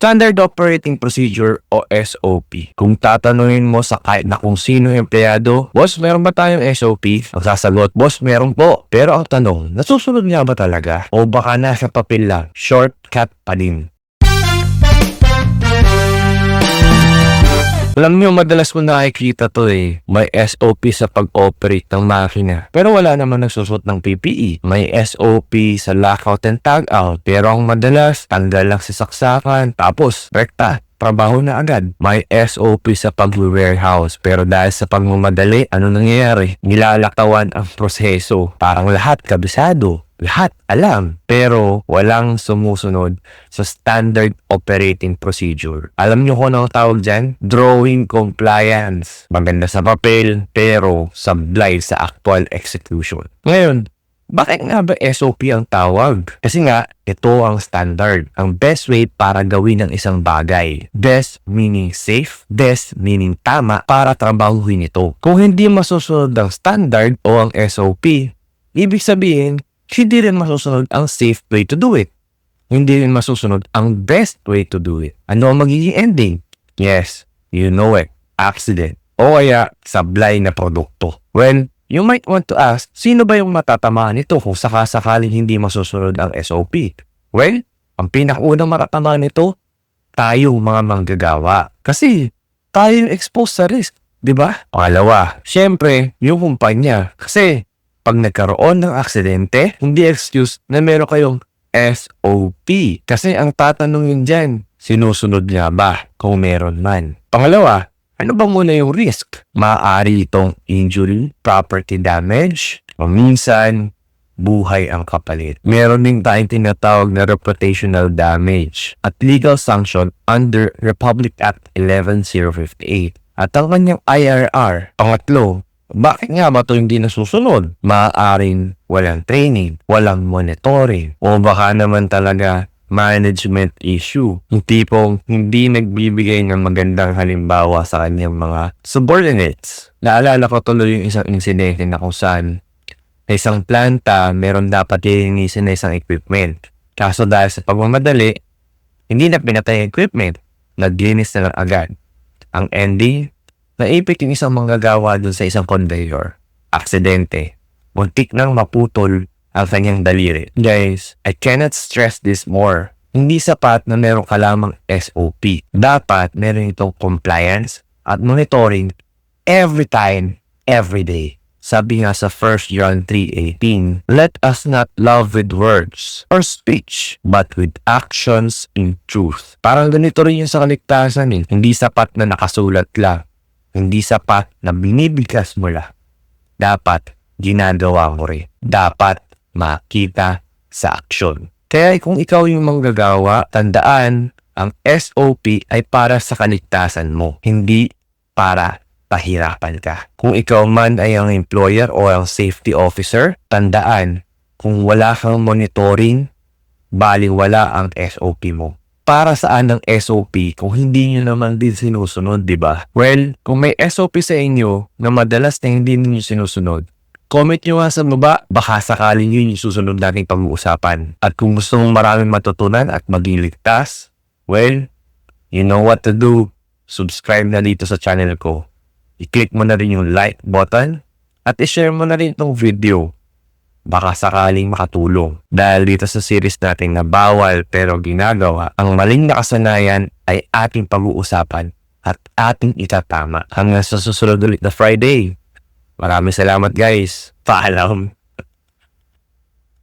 Standard Operating Procedure o SOP. Kung tatanungin mo sa kahit na kung sino empleyado, Boss, meron ba tayong SOP? Ang sasagot, Boss, meron po. Pero ang tanong, nasusunod niya ba talaga? O baka nasa papel lang, shortcut pa din. Alam niyo, madalas ko nakikita to eh. May SOP sa pag-operate ng makina. Pero wala naman nagsusot ng PPE. May SOP sa lockout and tagout. Pero ang madalas, tanggal lang sa saksakan. Tapos, rekta. Trabaho na agad. May SOP sa pag-warehouse. Pero dahil sa pagmamadali, ano nangyayari? Nilalakawan ang proseso. Parang lahat kabisado. Lahat alam. Pero walang sumusunod sa standard operating procedure. Alam niyo kung ano ang tawag dyan? Drawing compliance. Maganda sa papel, pero sablay sa actual execution. Ngayon, bakit nga ba SOP ang tawag? Kasi nga, ito ang standard. Ang best way para gawin ang isang bagay. Best meaning safe, best meaning tama para trabahuhin ito. Kung hindi masusunod ang standard o ang SOP, ibig sabihin, hindi rin masusunod ang safe way to do it. Hindi rin masusunod ang best way to do it. Ano ang magiging ending? Yes, you know it. Accident. O kaya, sablay na produkto. Well, you might want to ask, sino ba yung matatamaan nito kung sakasakaling hindi masusunod ang SOP? Well, ang pinakaunang matatamaan nito, tayong mga manggagawa. Kasi, tayo yung exposed sa risk. Ba? Pangalawa, syempre, yung kumpanya. Kasi, pag nagkaroon ng aksidente, hindi excuse na meron kayong SOP. Kasi ang tatanungin dyan, sinusunod niya ba kung meron man? Pangalawa, ano ba muna yung risk? Maaari itong injury, property damage, o minsan, buhay ang kapalit. Meron din tayong tinatawag na reputational damage at legal sanction under Republic Act 11058 at ang kanyang IRR. Pangatlo, bakit nga ba ito hindi nasusunod? Maaaring walang training, walang monitoring, o baka naman talaga management issue. Yung tipong hindi nagbibigay ng magandang halimbawa sa kanyang mga subordinates. Naalala ko tuloy yung isang insidente na kung saan sa isang planta, meron dapat lilinisin na isang equipment. Kaso dahil sa pagmamadali, hindi na pinatay equipment. Naglinis na lang agad. Ang ending, naipit yung isang manggagawa dun sa isang conveyor. Aksidente. Muntik nang maputol ang kanyang daliri. Guys, I cannot stress this more. Hindi sapat na meron ka lamang SOP. Dapat meron itong compliance at monitoring every time, every day. Sabi nga sa 1 John 3.18, Let us not love with words or speech, but with actions in truth. Parang ganito rin yung sa kaligtasan eh. Hindi sapat na nakasulat lang. Hindi sapat na binibigkas mo lang. Dapat ginagawa mo rin. Dapat makita sa aksyon. Kaya kung ikaw yung manggagawa, tandaan, ang SOP ay para sa kaligtasan mo, hindi para pahirapan ka. Kung ikaw man ay ang employer o ang safety officer, tandaan, kung wala kang monitoring, baling wala ang SOP mo. Para saan ang SOP kung hindi nyo naman din sinusunod, di ba? Well, kung may SOP sa inyo na madalas na hindi ninyo sinusunod, comment nyo nga sa baba, baka sakaling yun yung susunod nating pag-uusapan. At kung gusto mong maraming matutunan at maging well, you know what to do. Subscribe na dito sa channel ko i-click mo na rin yung like button at i-share mo na rin itong video. Baka sakaling makatulong. Dahil dito sa series natin na bawal pero ginagawa, ang maling nakasanayan ay ating pag-uusapan at ating itatama hanggang sa susunod ulit na Friday. Maraming salamat guys. Paalam.